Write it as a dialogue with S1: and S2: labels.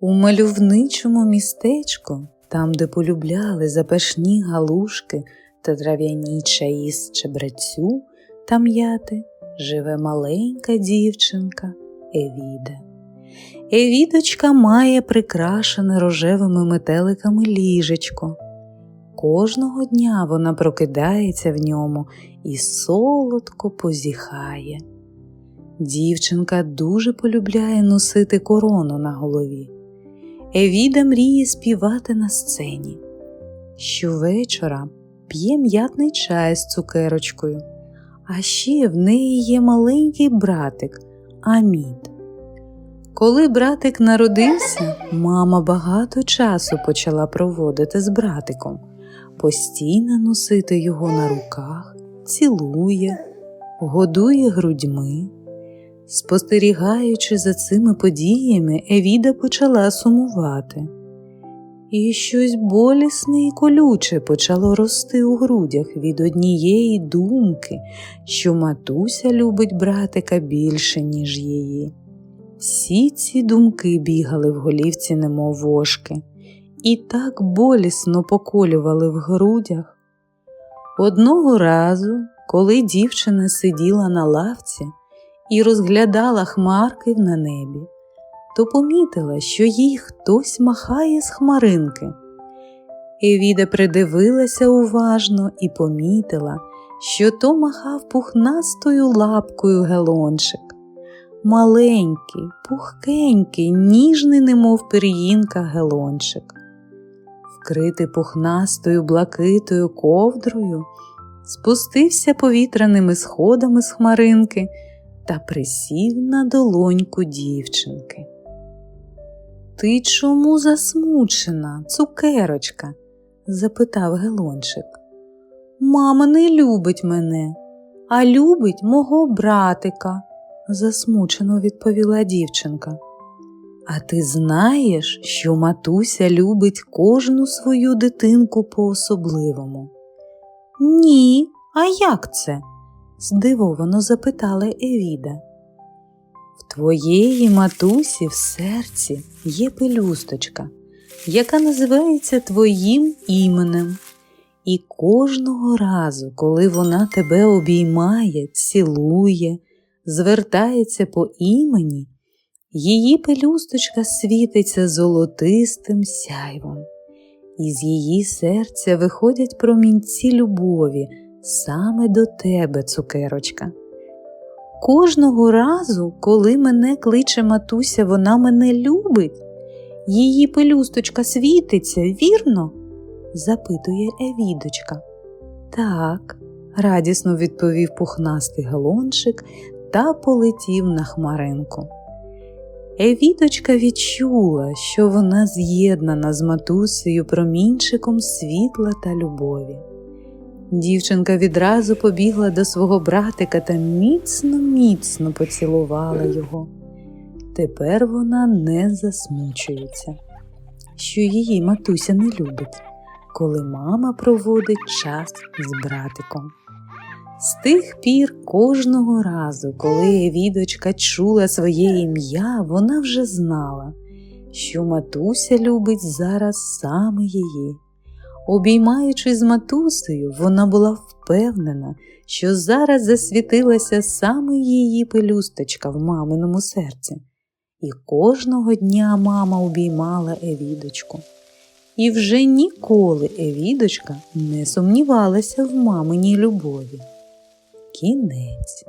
S1: У мальовничому містечку, там, де полюбляли запашні галушки та трав'яні чаї з чебрецю та м'яти, живе маленька дівчинка Евіда. Евідочка має прикрашене рожевими метеликами ліжечко. Кожного дня вона прокидається в ньому і солодко позіхає. Дівчинка дуже полюбляє носити корону на голові. Евіда мріє співати на сцені. Щовечора п'є м'ятний чай з цукерочкою, а ще в неї є маленький братик Амід. Коли братик народився, мама багато часу почала проводити з братиком, постійно носити його на руках, цілує, годує грудьми. Спостерігаючи за цими подіями, Евіда почала сумувати. І щось болісне і колюче почало рости у грудях від однієї думки, що матуся любить братика більше, ніж її. Всі ці думки бігали в голівці, немов вошки, і так болісно поколювали в грудях. Одного разу, коли дівчина сиділа на лавці і розглядала хмарки на небі, то помітила, що їй хтось махає з хмаринки. Евіда придивилася уважно і помітила, що то махав пухнастою лапкою гелончик. Маленький, пухкенький, ніжний, немов пир'їнка гелончик. Вкритий пухнастою блакитою ковдрою, спустився повітряними сходами з хмаринки та присів на долоньку дівчинки. Ти чому засмучена, цукерочка? запитав Гелончик. Мама не любить мене, а любить мого братика, засмучено відповіла дівчинка. А ти знаєш, що матуся любить кожну свою дитинку по-особливому? Ні, а як це? Здивовано запитала Евіда. В твоєї матусі в серці є пелюсточка, яка називається твоїм іменем. І кожного разу, коли вона тебе обіймає, цілує, звертається по імені, її пелюсточка світиться золотистим сяйвом, і з її серця виходять промінці любові саме до тебе, цукерочка. Кожного разу, коли мене кличе матуся, вона мене любить, її пелюсточка світиться, вірно? запитує Евідочка. Так, радісно відповів пухнастий галончик та полетів на хмаринку. Евідочка відчула, що вона з'єднана з матусею промінчиком світла та любові. Дівчинка відразу побігла до свого братика та міцно, міцно поцілувала його. Тепер вона не засмучується, що її матуся не любить, коли мама проводить час з братиком. З тих пір кожного разу, коли Евідочка чула своє ім'я, вона вже знала, що матуся любить зараз саме її. Обіймаючись з матусею, вона була впевнена, що зараз засвітилася саме її пелюсточка в маминому серці, і кожного дня мама обіймала Евідочку. І вже ніколи Евідочка не сумнівалася в маминій любові. Кінець.